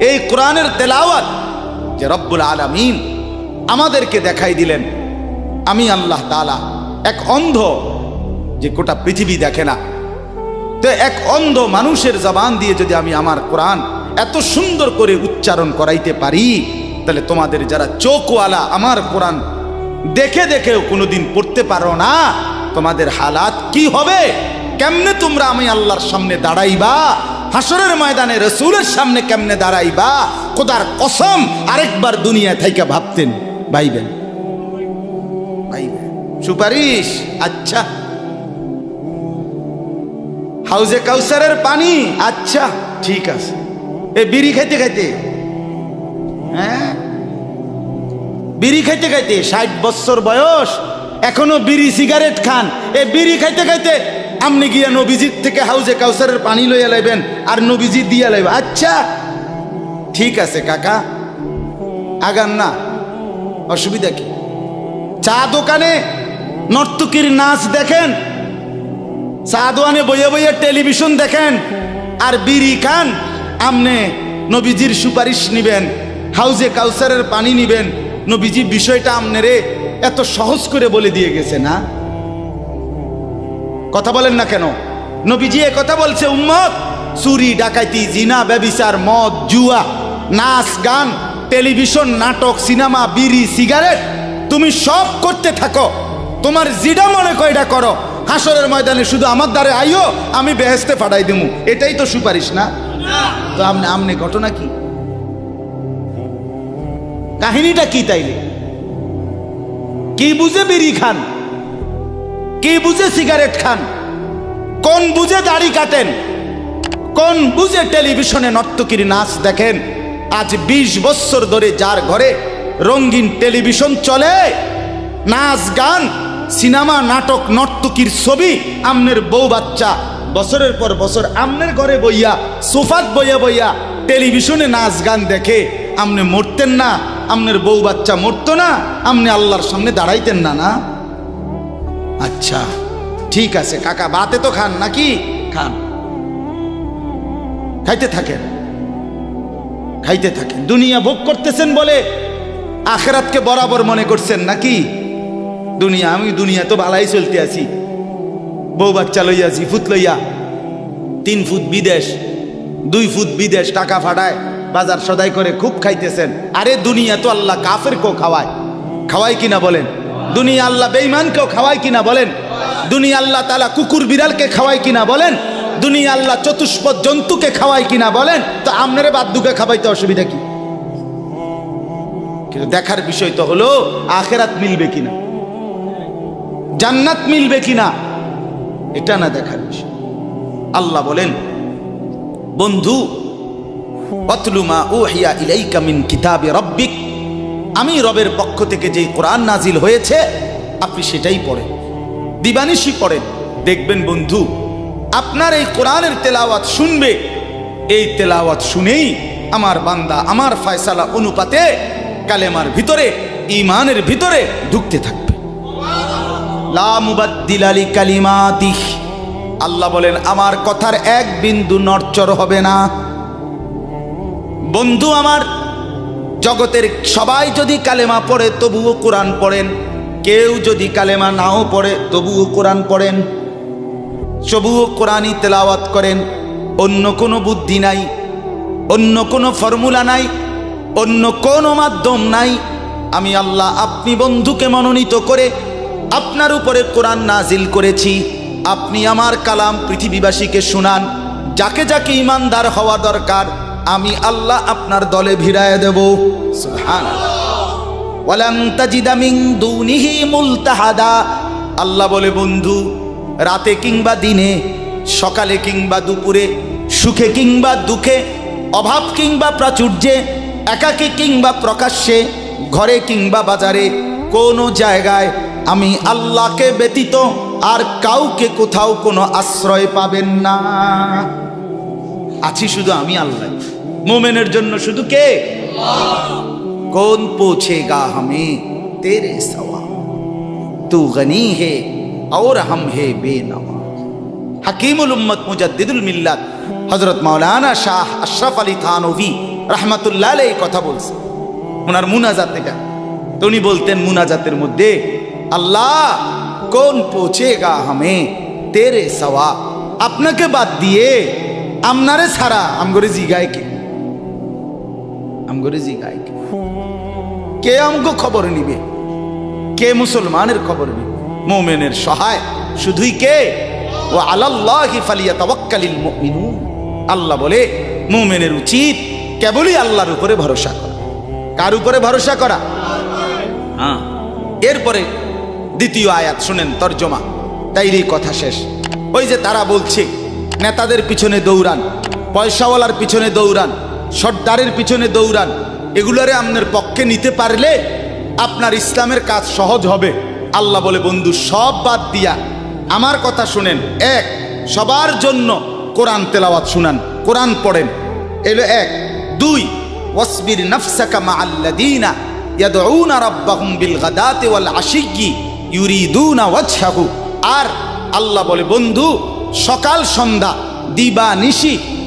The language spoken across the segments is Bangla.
এই কোরআনের তেলাওয়াত যে রব্বুল আলামিন আমাদেরকে দেখাই দিলেন। আমি আল্লাহ তাআলা এক অন্ধ যে গোটা পৃথিবী দেখে না। তো এক অন্ধ মানুষের জবান দিয়ে যদি আমি আমার কোরআন এত সুন্দর করে উচ্চারণ করাইতে পারি, তাহলে তোমাদের যারা চোখওয়ালা আমার কোরআন দেখে দেখেও কোনোদিন পড়তে পারো না, তোমাদের হালাত কি হবে? কেমনে তোমরা আমি আল্লাহর সামনে দাঁড়াইবা? হাসরের ময়দানে রসুলের সামনে কেমনে দাঁড়াইবা? খোদার কসম, আরেকবার দুনিয়া থেকে ভাবতেন ভাইবেন। সুপারিশ আচ্ছা। হাউজে কাউসারের পানি আচ্ছা ঠিক আছে। এ বিড়ি খাইতে খাইতে। হ্যাঁ? বিড়ি খাইতে খাইতে, ষাট বছর বয়স, এখনও বিড়ি সিগারেট খান। এ বিড়ি খাইতে খাইতে আপনি গিয়া নবীজির থেকে হাউজে কাউসারের পানি লইয়া লাইবেন, আর নবীজি দিয়া লাইবেন আচ্ছা ঠিক আছে কাকা, আগান না, অসুবিধা কি? চা দোকানে নর্তকীর নাচ দেখেন, চা দোকানে বইয়ে বইয়ে টেলিভিশন দেখেন, আর বিড়ি খান, আমনে নবীজির সুপারিশ নিবেন, হাউজে কাউসারের পানি নিবেন। নবীজি বিষয়টা আমনেরে এত সহজ করে বলে দিয়ে গেছে না কথা বলেন না কেন? নবীজি এ কথা বলছে, উম্মত, চুরি ডাকাইতি জিনা, ব্যবিচার, মদ, জুয়া, নাচ, গান, টেলিভিশন, নাটক, সিনেমা, বিড়ি, সিগারেট, তুমি সব করতে থাকো। তোমার জিডা মনে কয়টা করো? হাসরের ময়দানে শুধু আমার দ্বারে আইও আমি বেহেস্তে ফাটাই দেবো এটাই তো সুপারিশ, না? তো আমনে আমনে ঘটনা কি? কাহিনীটা কি তাইলে? কি বুঝে বিড়ি খান? কি বুঝে সিগারেট খান? কোন বুঝে দাড়ি কাটেন? কোন বুঝে টেলিভিশনে নর্তকীর নাচ দেখেন? আজ ২০ বছর ধরে যার ঘরে রঙিন টেলিভিশন চলে, নাচ, গান, সিনেমা, নাটক, নর্তকীর ছবি, আমনের বউ বাচ্চা, বছরের পর বছর আমনের ঘরে বইয়া, সোফাত বইয়া বইয়া টেলিভিশনে নাচ, গান দেখে, আমনে মরতেন না, আমনের বউ বাচ্চা মরতো না, আমনে আল্লাহর সামনে দাঁড়াইতেন না না? আচ্ছা ঠিক আছে, কাকা বাতে তো খান, নাকি? খান। খাইতে থাকেন। খাইতে থাকেন। দুনিয়া ভোগ করতেছেন বলে আখেরাতকে বরাবর মনে করছেন নাকি? দুনিয়া, আমি দুনিয়া তো ভালাই চলতে আছি। বউ বাচ্চা লইয়া, জি ফুট লইয়া, তিন ফুট বিদেশ, দুই ফুট বিদেশ টাকা ফাটায়, বাজার সদাই করে খুব খাইতেছেন। আরে দুনিয়া তো আল্লাহ কাফের কো খাওয়ায়। খাওয়ায় কিনা বলেন? দুনিয়া আল্লাহ বেইমানকেও খাওয়ায় কিনা বলেন? দুনিয়া আল্লাহ তালা কুকুর বিড়ালকে খাওয়ায় কিনা বলেন? দুনিয়া আল্লাহ চতুষ্পদ জন্তুকে খাওয়ায় কিনা বলেন? তো আপনারে বাদ্যুকে খাওয়াইতে অসুবিধা কি? কিন্তু দেখার বিষয় তো হলো, আখেরাত মিলবে কিনা? জান্নাত মিলবে কিনা? এটা না দেখার বিষয়। আল্লাহ বলেন, বন্ধু অতলুমা ও হিয়া ইলাইকা মিন কিতাবে রব্বিক আমি রবের পক্ষ থেকে যেই কোরআন নাজিল হয়েছে, আপনি সেটাই পড়েন। দিবানিশি পড়েন। দেখবেন বন্ধু, আপনার এই কোরআনের তেলাওয়াত শুনবে। এই তেলাওয়াত শুনেই আমার বান্দা, আমার ফয়সালা অনুপাতে কালেমার ভিতরে ইমানের ভিতরে ঢুকতে থাকবে। আল্লাহ বলেন, আমার কথার এক বিন্দু নড়চড় হবে না। বন্ধু আমার জগতের সবাই যদি কালেমা পড়ে, তবুও কোরআন পড়েন। কেউ যদি কালেমা নাও পড়ে, তবুও কোরআন পড়েন। তবুও কোরআনই তেলাওয়াত করেন। অন্য কোনো বুদ্ধি নাই, অন্য কোনো ফর্মুলা নাই, অন্য কোনো মাধ্যম নাই। আমি আল্লাহ আপনি বন্ধুকে মনোনীত করে আপনার উপরে কোরআন নাজিল করেছি। আপনি আমার কালাম পৃথিবীবাসীকে শুনান। যাকে যাকে ইমানদার হওয়া দরকার আমি আল্লাহ আপনার দলে ভিড়ায় দেব। আল্লাহ বলে, বন্ধু, রাতে কিংবা দিনে, সকালে কিংবা দুপুরে, সুখে কিংবা দুঃখে, অভাব কিংবা প্রাচুর্যে, একাকী কিংবা প্রকাশ্যে, ঘরে কিংবা বাজারে, কোনো জায়গায় আমি আল্লাহকে ব্যতীত আর কাউকে কোথাও কোনো আশ্রয় পাবেন না। আছি শুধু আমি আল্লাহ। মোমেনের জন্য শুধু কে कौन पूछेगा हमें तेरे सवा तू गनी है और हम है बेनवा हकीमुल उम्मत मुजद्दिदुल मिल्लत हजरत मौलाना शाह अशरफ अली थानवी রাহমাতুল্লাহ আলাইহি এই কথা বলছে ওনার মুনাজাত এটা তো উনি বলতেন মুনাজাতের মধ্যে আল্লাহ কোন পৌঁছেগা হামে তেরে সওয়া আপনাকে বাদ দিয়ে আমনারে ছাড়া আমগরে জিগায় কে আমগরে জিগায় কে? কে আমগো খবর নিবে? কে মুসলমানের খবর নিবে? মোমেনের সহায় শুধুই কে? ও আলাল্লাহি ফালিয়াতাওয়াক্কালিল মুমিনুন। আল্লাহ বলে, মোমেনের উচিত কেবলই আল্লাহর উপরে ভরসা করা। কার উপরে ভরসা করা? হ্যাঁ। এরপরে দ্বিতীয় আয়াত, শুনেন তর্জমা। তাইরই কথা শেষ। ওই যে তারা বলছে, নেতাদের পিছনে দৌড়ান, পয়সাওয়ালার পিছনে দৌড়ান সর্দারের পিছনে দৌড়ান। এগুলোরে আপনার পক্ষে নিতে পারলে আপনার ইসলামের কাজ সহজ হবে। আল্লাহ বলে, বন্ধু, সব বাদ দিয়া। আমার কথা শুনেন। এক, সবার জন্য কোরআন তেলাওয়াত শুনান, কোরআন পড়েন। এলো এক। দুই, ওয়াসবির নাফসাকা মা আল্লাদিনা ইয়াদউনা রাব্বাহুম বিল গাদাতি ওয়াল আশিয়্যি ইউরিদুনা ওয়াজহাহু। আর আল্লাহ বলে, বন্ধু, সকাল সন্ধ্যা দিবা নিশি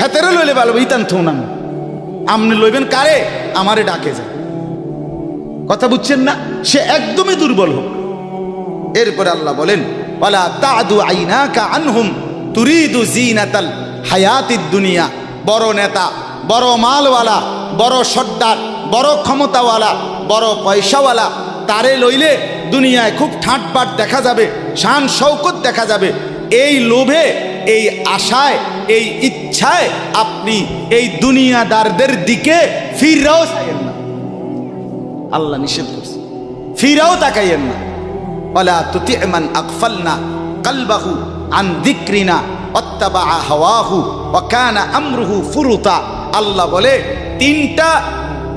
হেতেরে লইলে ভালো, ইতান থৌনান আপনি লইবেন কারে? আমারে ডাকে যায়। কথা বুঝছেন না? সে একদমই দুর্বল হোক। এরপরে আল্লাহ বলেন, ওয়ালা তাদু আইনাকা আনহুম তুরিদু জিনাতাল হায়াতিদ দুনিয়া। বড় নেতা, বড় মালওয়ালা, বড় সর্দার, বড় ক্ষমতাওয়ালা, বড় পয়সাওয়ালা, তারে লইলে দুনিয়ায় খুব ঠাটবাট দেখা যাবে, শান শৌকত দেখা যাবে। এই লোভে, এই আশায় এই ইচ্ছায় আপনি এই দুনিয়াদারদের দিকে ফিররাও চাইয়েন না। আল্লাহ নিষেধ করছে। ফিরাও তাকাইয়েন না। ওয়ালা তুতি' মান আগফালনা কলবাহু আন যিকরিনা ওয়াত্তাবা হাওয়াহু ওয়া কানা আমরুহু ফুরুতা। আল্লাহ বলে, তিনটা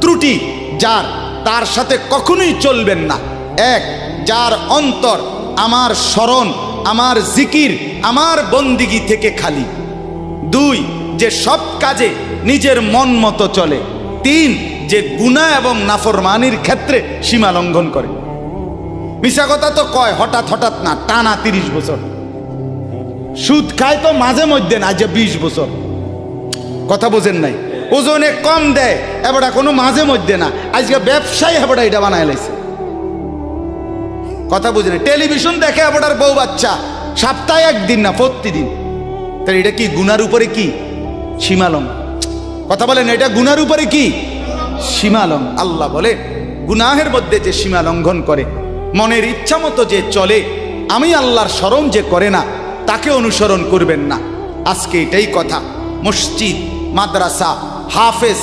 ত্রুটি যার, তার সাথে কখনোই চলবেন না। এক, যার অন্তর আমার স্মরণ, আমার জিকির, আমার বন্দিগি থেকে খালি। দুই, যে সব কাজে নিজের মন মতো চলে। তিন, যে গুণা এবং নাফরমানির ক্ষেত্রে সীমা লঙ্ঘন করে। মিশা কথা তো কয়, হঠাৎ হঠাৎ না, টানা তিরিশ বছর। সুদ খায় তো মাঝে মধ্যে না যে বিশ বছর। কথা বোঝেন নাই। ওজনে কম দেয় এবারটা কোনো মাঝে মধ্যে না। আজকে ব্যবসায়ী এবারটা এটা বানায় লাইছে। কথা বুঝেন টেলিভিশন দেখে এবারটার বউ বাচ্চা। সপ্তাহে একদিন না, প্রতিদিন। তাহলে এটা কি, গুনার উপরে কি? সীমালং কথা বলেন এটা গুনার উপরে কি? সীমালং আল্লাহ বলে, গুনাহের মধ্যে যে সীমা লঙ্ঘন করে, মনের ইচ্ছা মতো যে চলে, আমি আল্লাহর স্মরণ যে করে না, তাকে অনুসরণ করবেন না। আজকে এটাই কথা। মসজিদ, মাদ্রাসা, হাফেজ,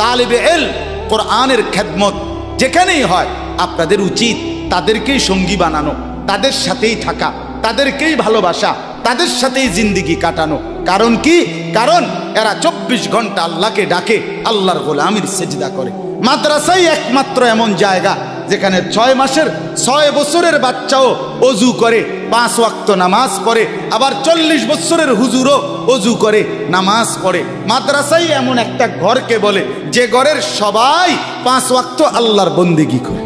তালেবে এল, কোরআনের খেদমত, যেখানেই হয়, আপনাদের উচিত তাদেরকেই সঙ্গী বানানো, তাদের সাথেই থাকা, তাদেরকেই ভালোবাসা তাদের সাথেই জিন্দিগি কাটানো। কারণ কি? কারণ এরা চব্বিশ ঘণ্টা আল্লাহকে ডাকে, আল্লাহর গোলামির সেজদা করে। মাদ্রাসাই একমাত্র এমন জায়গা যেখানে ছয় মাসের, ছয় বছরের বাচ্চাও অজু করে, পাঁচ ওয়াক্ত নামাজ পড়ে, আবার চল্লিশ বছরের হুজুরও অজু করে, নামাজ পড়ে। মাদ্রাসাই এমন একটা ঘরকে বলে, যে ঘরের সবাই পাঁচ ওয়াক্ত আল্লাহর বন্দিগি করে।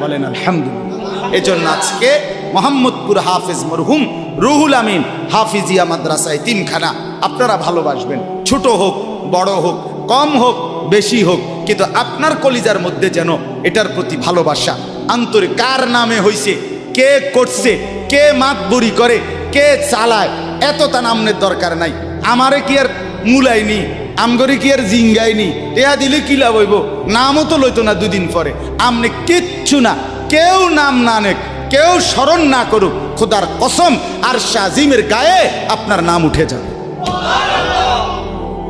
বলেন আলহামদুলিল্লাহ। এজন্য আজকে মোহাম্মদপুর হাফেজ মরহুম রুহুল আমিন হাফিজিয়া মাদ্রাসায় তিনখানা। আপনারা ভালোবাসবেন। ছোট হোক, বড় হোক, কম হোক, বেশি হোক, কিন্তু আপনার কলিজার মধ্যে যেন এটার প্রতি ভালোবাসা। আন্তরিক কার নামে হইছে, কে করছে, কে মাতবুরি করে, কে চালায়, এত তা নামনের দরকার নাই। আমারে কি আর মুলাইনি আমগরে কি আর জিঙ্গাইনি টেয়া দিলে কি লাভ হইব? নামও তো লইতো না দুদিন পরে। আমনে কিচ্ছু না, কেউ নাম না নেক। কেউ স্মরণ না করুক, খোদার কসম আর শাহিমের গায়ে আপনার নাম উঠে যাবে।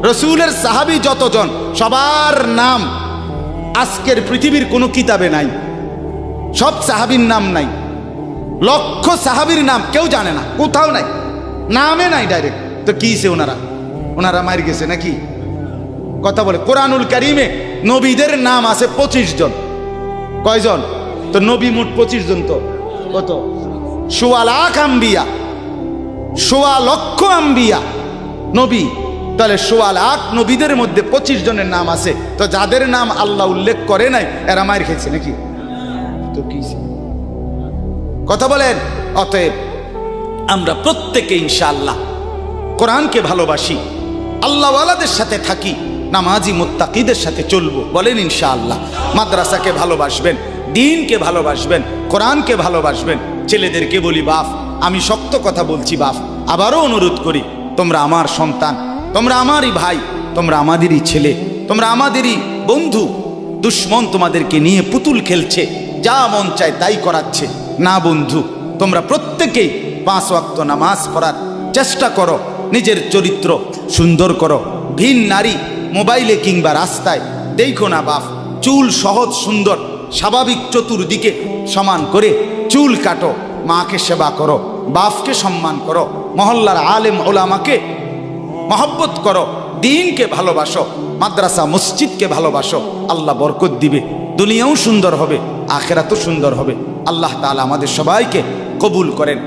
রসুলের সাহাবি যতজন, সবার নাম আজকের পৃথিবীর কোনো কিতাবে নাই। সব সাহাবির নাম নাই। লক্ষ সাহাবির নাম কেউ জানে না, কোথাও নাই। নামে নাই ডাইরেক্ট তো কি সে ওনারা? ওনারা মার গেছে নাকি? কথা বলে, কোরআনুল কারিমে নবীদের নাম আছে পঁচিশ জন। কয়জন? তো নবী মোট পঁচিশ জন তো। কত? সোয়া লাখ আম্বিয়া, সোয়া লক্ষ আম্বিয়া নবী। তাহলে সোয়া লাখ নবীদের মধ্যে পঁচিশ জনের নাম আছে। তো যাদের নাম আল্লাহ উল্লেখ করে নাই, এরা মায়ের খেয়েছে নাকি? তো কি কথা বলেন। অতএব আমরা প্রত্যেকে ইনশাআল্লাহ কোরআনকে ভালোবাসি। আল্লাহওয়ালাদের সাথে থাকি, নামাজি মুত্তাকিদের সাথে চলবো, বলেন ইনশাআল্লাহ। মাদ্রাসাকে ভালোবাসবেন দিনকে ভালোবাসবেন, কোরআনকে ভালোবাসবেন। ছেলেদেরকে বলি, বাপ, আমি শক্ত কথা বলছি, বাপ। আবারও অনুরোধ করি, তোমরা আমার সন্তান, তোমরা আমারই ভাই, তোমরা আমাদেরই ছেলে, তোমরা আমাদেরই বন্ধু। দুশ্মন তোমাদেরকে নিয়ে পুতুল খেলছে, যা মন চায় তাই করাচ্ছে। না বন্ধু, তোমরা প্রত্যেকেই পাঁচ ওয়াক্ত নামাজ পড়ার চেষ্টা করো, নিজের চরিত্র সুন্দর করো। ভিন নারী মোবাইলে কিংবা রাস্তায়, দেখো না বাপ, চুল সহজ সুন্দর স্বাভাবিক চতুর্দিকে সমান করে চুল কাটো, মাকে সেবা করো, বাপকে সম্মান করো, মহল্লার আলেম ওলামাকে মহব্বত করো, দিনকে ভালোবাসো, মাদ্রাসা, মসজিদকে ভালোবাসো, আল্লাহ বরকত দিবে, দুনিয়াও সুন্দর হবে, আখেরাতও সুন্দর হবে। আল্লাহ তালা আমাদের সবাইকে কবুল করেন।